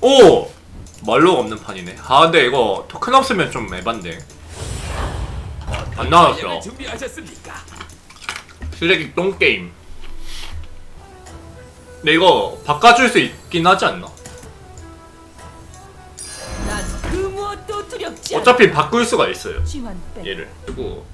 오! 말로가 없는 판이네. 아 근데 이거 토큰 없으면 좀 에반데. 안 나왔어. 준비하셨습니까? 쓰레기 똥 게임. 근데 이거 바꿔줄 수 있긴 하지 않나? 난그 무엇도 두렵지 않아. 어차피 바꿀 수가 있어요. 지원. 얘를. 그리고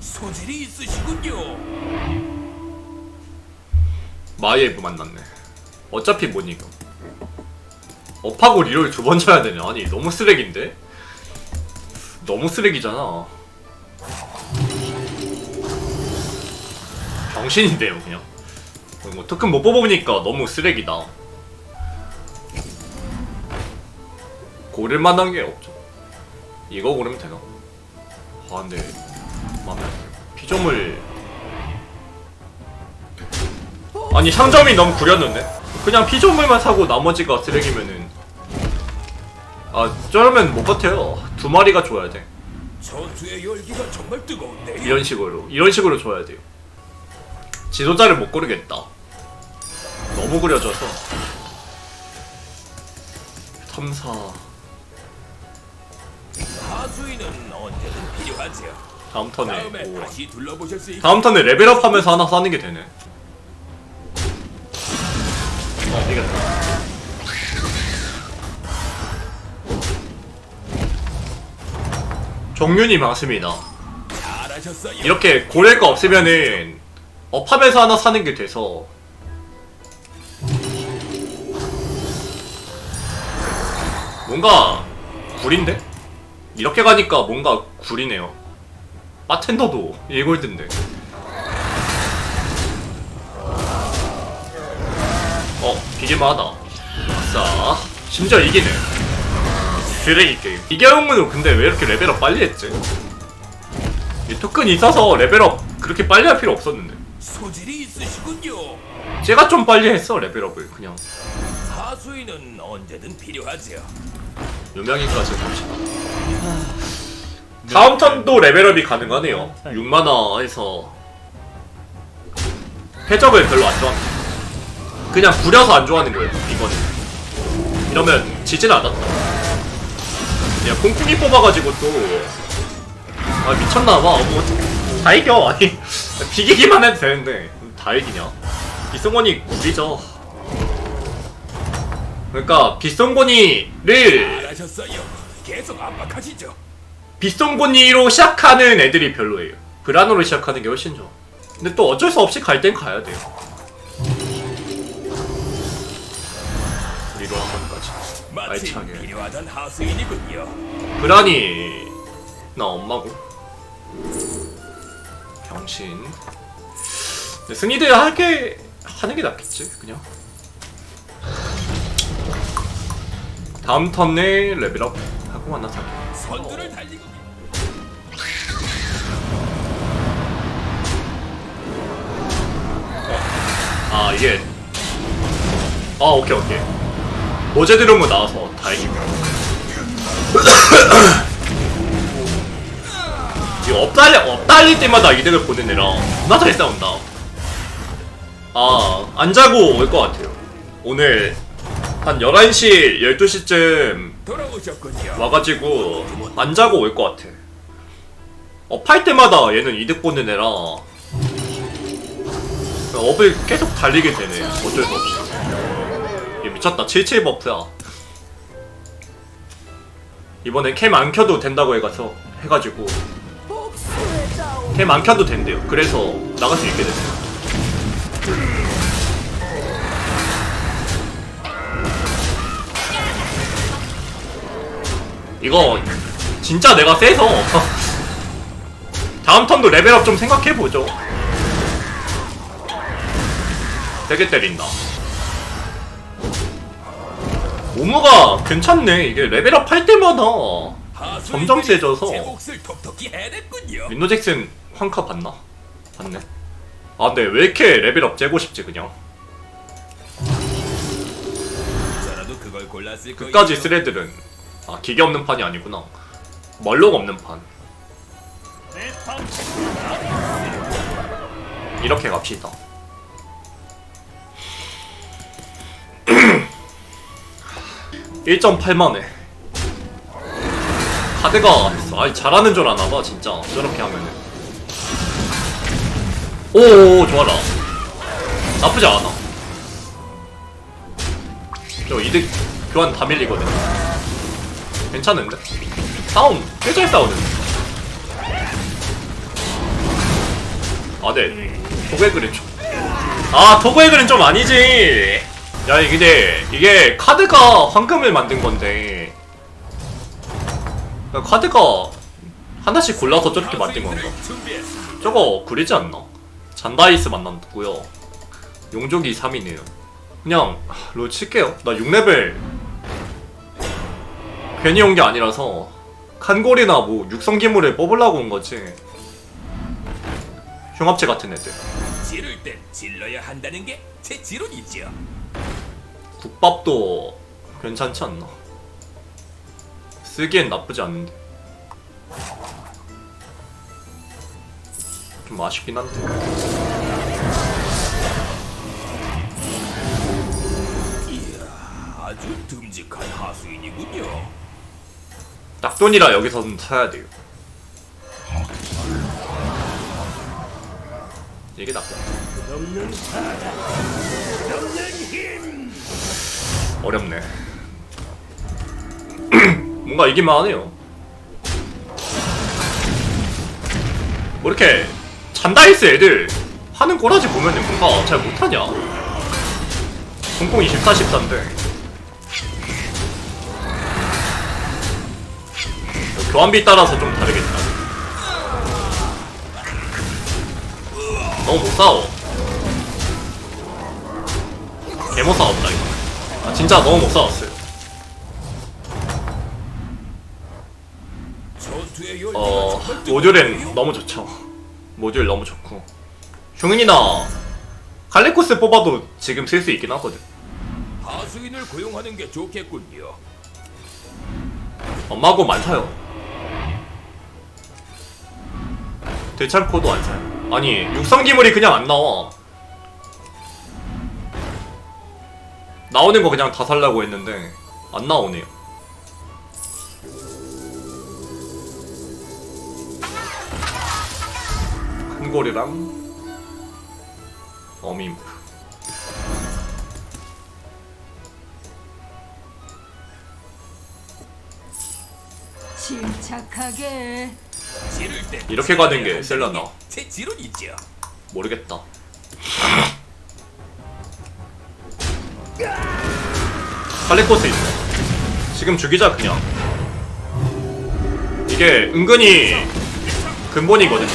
소질이 있으시군요. 마이에브 만났네. 어차피 못 이겨. 업하고 리롤 두 번 쳐야 되네. 아니 너무 쓰레기인데? 너무 쓰레기잖아. 정신인데요 그냥. 뭐 토큰 못 뽑으니까 너무 쓰레기다. 고를 만한 게 없죠. 이거 고르면 되나? 아 근데 맘에. 피조물 아니 상점이 너무 구렸는데? 그냥 피조물만 사고 나머지가 쓰레기면은 아 저러면 못 버텨요 두 마리가 줘야 돼 전투의 열기가 정말 뜨거운데. 이런 식으로 이런 식으로 줘야 돼요 지도자를 못 고르겠다 너무 구려져서 탐사 하수인은 언제든 필요하지요. 다음 턴에 다음에 오. 다시 둘러보실 수 있. 다음 턴에 레벨업 하면서 하나 사는 게 되네 어 이겼다 맞습니다. 잘하셨어요. 이렇게 거 없으면은 업하면서 하나 사는 게 돼서. 뭔가 구린데? 이렇게 가니까 뭔가 구리네요. 바텐더도 1골드인데. 어 비길만하다. 아싸 심지어 이기네 쓰레기 게임. 이겨용문은 근데 왜 이렇게 레벨업 빨리 했지? 이 토큰 있어서 레벨업 그렇게 빨리 할 필요 없었는데. 소질이 있으시군요. 제가 좀 빨리 했어 레벨업을 그냥. 하수인은 언제든 필요하지요. 유명인까지 갑시다. 다음 턴도 레벨업이 가능하네요. 6만화에서 해적을 별로 안 좋아합니다. 그냥 구려서 안 좋아하는 거예요 이거는 이러면 지진 않았다 야 콩콩이 뽑아가지고 또아 미쳤나봐 뭐 다 이겨 아니 비기기만 해도 되는데 다 이기냐 비성권이 구리죠 그러니까. 계속 압박하시죠. 빗송곳니로 시작하는 애들이 별로예요. 브라노로 시작하는 게 훨씬 좋아. 근데 또 어쩔 수 없이 갈 땐 가야 돼요. 알차게. 필요하던 하수인이군요. 브라니 나 엄마고. 병신. 근데 승리들 할게 하는 게 낫겠지 그냥. 다음 턴에 레벨업 하고 만나 사기. 선두를 달리고 아 이게 아 오케이 오케이 어제 들은 거 나와서 다행이다 이거 업달리 업달릴 때마다 이득을 보는 애라 존나 잘 싸운다. 아 안 자고 올 것 같아요. 오늘 한 11시 12시쯤 돌아오셨군요. 와가지고 안 자고 올 것 같아. 업할 때마다 얘는 이득 보는 애라 업을 계속 달리게 되네. 어쩔 수 없이. 얘 미쳤다. 77 버프야. 이번엔 캠안 켜도 된다고 해가서 해가지고. 캠 안 켜도 된대요. 그래서 나갈 수 있게 됐어요. 이거 진짜 내가 세서 다음 턴도 레벨업 좀 생각해보죠. 세게 때린다 오무가 괜찮네 이게 레벨업 할 때마다 점점 세져서. 제 몫을 톡톡히 해냈군요. 윈도 잭슨 황카 봤나? 봤네 아 근데 왜 이렇게 레벨업 째고 싶지 그냥. 끝까지 쓰레들은 아 기계 없는 판이 아니구나 멀록 없는 판 이렇게 갑시다 1.8만에. 카드가 아니 잘하는 줄 아나봐 진짜. 저렇게 하면은. 오오 좋아라. 나쁘지 않아. 저 이득 교환 다 밀리거든. 괜찮은데? 싸움 꽤 잘 싸우는데 아네. 도구의 그림 좀. 아, 도구의 글은 좀 아니지. 야, 근데 이게 카드가 황금을 만든 건데. 야, 카드가 하나씩 골라서 저렇게 만든 건가? 저거 구리지 않나? 잔다이스 만났고요. 용족이 3이네요. 그냥 롤 칠게요. 나 6레벨 괜히 온 게 아니라서 칸골이나 뭐 육성기물을 뽑으려고 온 거지. 흉합체 같은 애들. 지를 땐 질러야 한다는 게 제 지론이죠. 국밥도 괜찮지 않나? 쓰기엔 나쁘지 않은데. 좀 아쉽긴 한데. 이야, 아주 듬직한 하수인이군요. 딱돈이라 여기서는 사야 돼요. 이게 나쁘다 어렵네. 뭔가 이기만 하네요. 뭐 이렇게 잔다이스 애들. 하는 꼬라지 보면은 뭔가 잘 못하냐? 00 24 14인데. 교환비 따라서 좀 다르겠다. 너무 못 싸워. 개못 싸웠다 이거. 아 진짜 너무 못 싸웠어요. 어 모듈은? 너무 좋죠. 모듈 너무 좋고. 흉은이나 칼리코스 뽑아도 지금 쓸 수 있긴 하거든. 하수인을 고용하는 게 좋겠군요. 엄마고 안 사요. 대창코도 안 사요. 아니 육성기물이 그냥 안 나와 나오는 거 그냥 다 살라고 했는데 안 나오네요 큰골이랑 어미인프 침착하게 지를 땐 이렇게 가는 게 셀러나. 한다는 게제 지론이죠. 모르겠다. 칼리코스 있네. 지금 죽이자 그냥. 이게 은근히 근본이거든.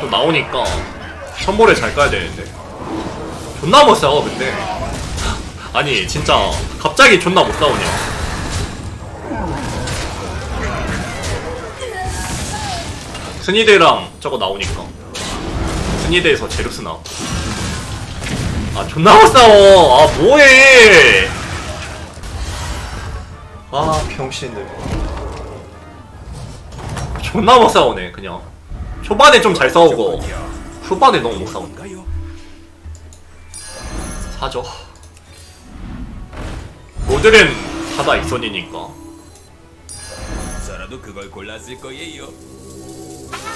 또 나오니까 선보를 잘 까야 되는데. 존나 못 싸워 근데. 아니 진짜 갑자기 존나 못 싸우냐. 스니드랑 저거 나오니까 스니드에서 제루스 나와 아 존나 못 싸워. 아 뭐해. 아 병신들. 존나 못 싸우네 그냥. 초반에 좀 잘 싸우고 후반에 너무 못 뭔가요? 사죠 모델은 사다 익선이니까. 저라도 그걸 골랐을 거예요.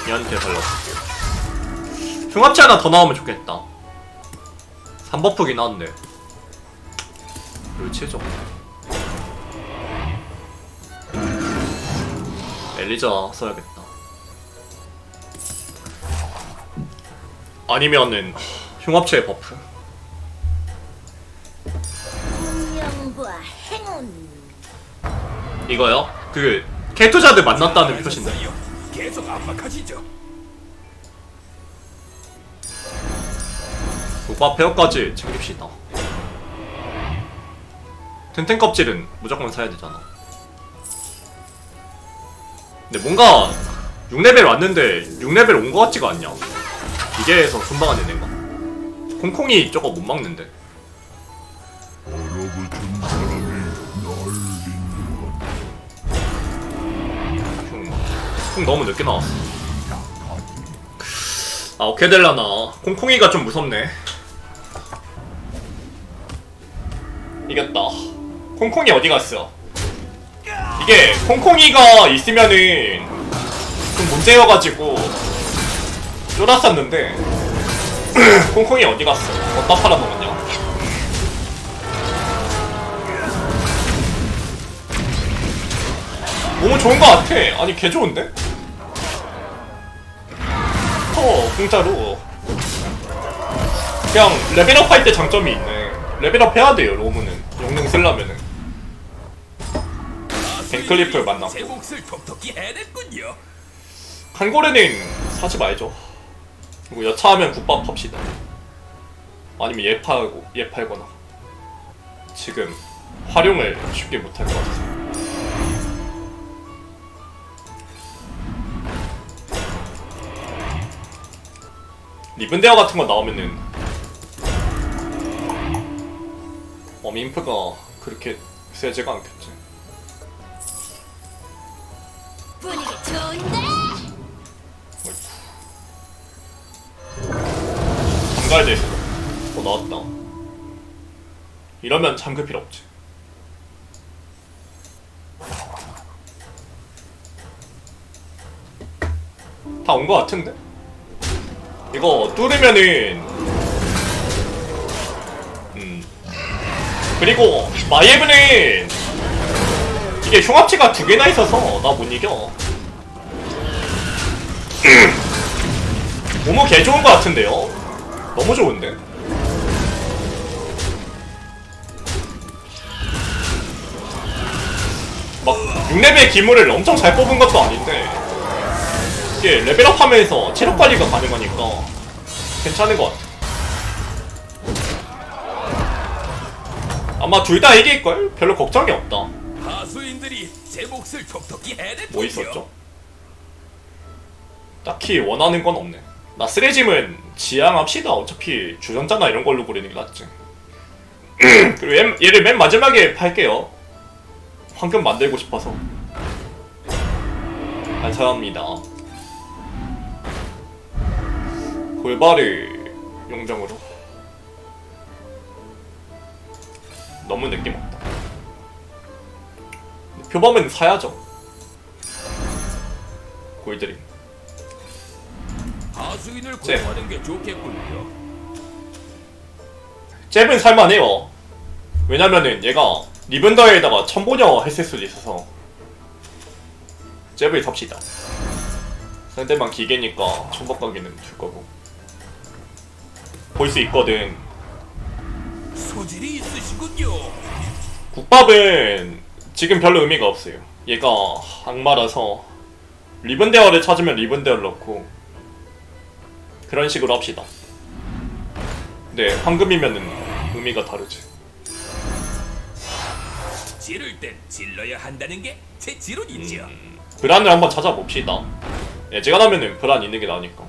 얘한테 달랐을게요. 흉합체 하나 더 나오면 좋겠다 3버프긴 한데 롤치죠 엘리자 써야겠다 아니면은 흉합체 버프 운명과 행운 이거요? 그 개투자들 만났다는 있었어요. 계속 압박하시죠. 오빠 페어까지 챙깁시다. 텐텐 껍질은 무조건 사야 되잖아. 근데 뭔가 6레벨 왔는데 6레벨 온거 같지가 않냐? 기계에서 금방 하는 애가. 콩콩이 저거 못 막는데. 흉 너무 늦게 나왔어. 아, 어케 될라나. 콩콩이가 좀 무섭네. 이겼다. 콩콩이 어디 갔어? 이게 콩콩이가 있으면은 좀 문제여가지고 쫄았었는데 콩콩이 어디 갔어? 어디다 팔아먹었냐? 너무 좋은 것 같아. 아니 개 좋은데? 어 공짜로. 그냥 레벨업 할 때 장점이 있네. 레벨업 해야 돼요 로무는 영능 쓰려면은. 벤클리프를 만났고. 제 몫을 톡톡히 해냈군요. 한고래는 사지 말죠. 그리고 여차하면 국밥 팝시다. 아니면 얘 팔고 얘 팔거나. 지금 활용을 쉽게 못할 것 같아서. 리븐데어 같은 거 나오면은 민프가 그렇게 세지가 않겠지. 분위기 좋은데? 참가야 돼 있어. 어 나왔다. 이러면 잠글 필요 없지. 다 온 거 같은데? 이거 뚫으면은 그리고 마이에브는 이게 흉합체가 두 개나 있어서 나 못 이겨. 너무 개 좋은 거 같은데요? 너무 좋은데? 막 6레벨 기물을 엄청 잘 뽑은 것도 아닌데 이게 레벨업 하면서 체력 관리가 가능하니까 괜찮은 것 같아 아마 둘 다 이길걸? 별로 걱정이 없다 하수인들이 제 몫을 톡톡히 해냈군요. 뭐 있었죠? 딱히 원하는 건 없네. 나 쓰레짐은 지향합시다. 어차피 주전자나 이런 걸로 고르는 게 낫지. 그리고 얘, 얘를 맨 마지막에 팔게요. 황금 만들고 싶어서. 감사합니다. 골바를 용정으로. 너무 느낌 없다. 표범은 사야죠. 골드링. 하수인을 쟤. 고용하는 게 좋겠군요. 잽은 살만해요. 왜냐면은 얘가 리븐더에다가 천보녀 했을 수도 있어서 잽을 삽시다. 상대방 기계니까 천박 가기는 줄 거고 볼 수 있거든. 소질이 있으시군요. 국밥은 지금 별로 의미가 없어요. 얘가 악마라서 리븐데어를 찾으면 리븐데어를 넣고 그런 식으로 합시다. 네, 황금이면은 의미가 다르지. 지를 땐 질러야 한다는 게 제 지론이죠. 브란을 한번 찾아봅시다. 예, 제가 나면은 브란 있는 게 나으니까.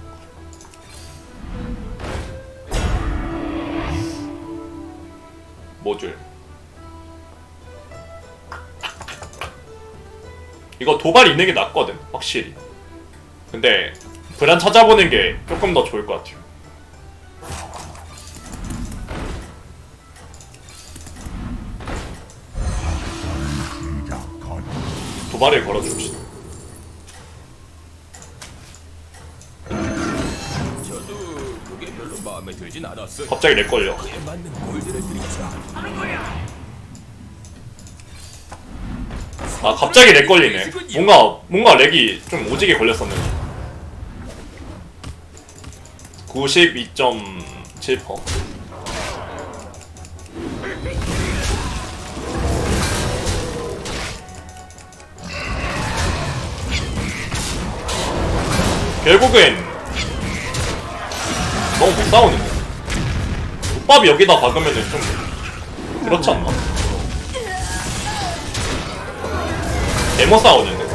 모듈. 이거 도발 있는 게 낫거든, 확실히. 근데 브란 찾아보는 게 조금 더 좋을 것 같아요. 도발을 걸어줍시다. 저도 그게 별로 마음에 들진 않았어요. 갑자기 렉 걸려. 에 맞는 골드를 드리죠. 아 갑자기 렉 걸리네. 뭔가 뭔가 렉이 좀 오지게 걸렸었는데. 92.7%. 결국엔 너무 못 싸우는데. 국밥이 여기다 박으면은 좀 그렇지 않나? 데모 싸우는데.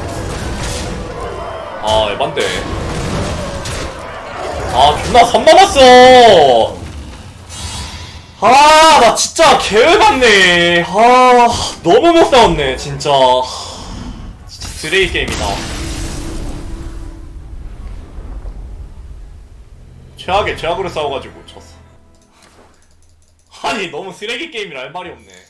아, 에반데. 아, 존나 선 넘었어! 아, 나 진짜 개열받네. 아, 너무 못 싸웠네, 진짜. 진짜 쓰레기 게임이다. 최악의 최악으로 싸워가지고 졌어. 아니, 너무 쓰레기 게임이라 할 말이 없네.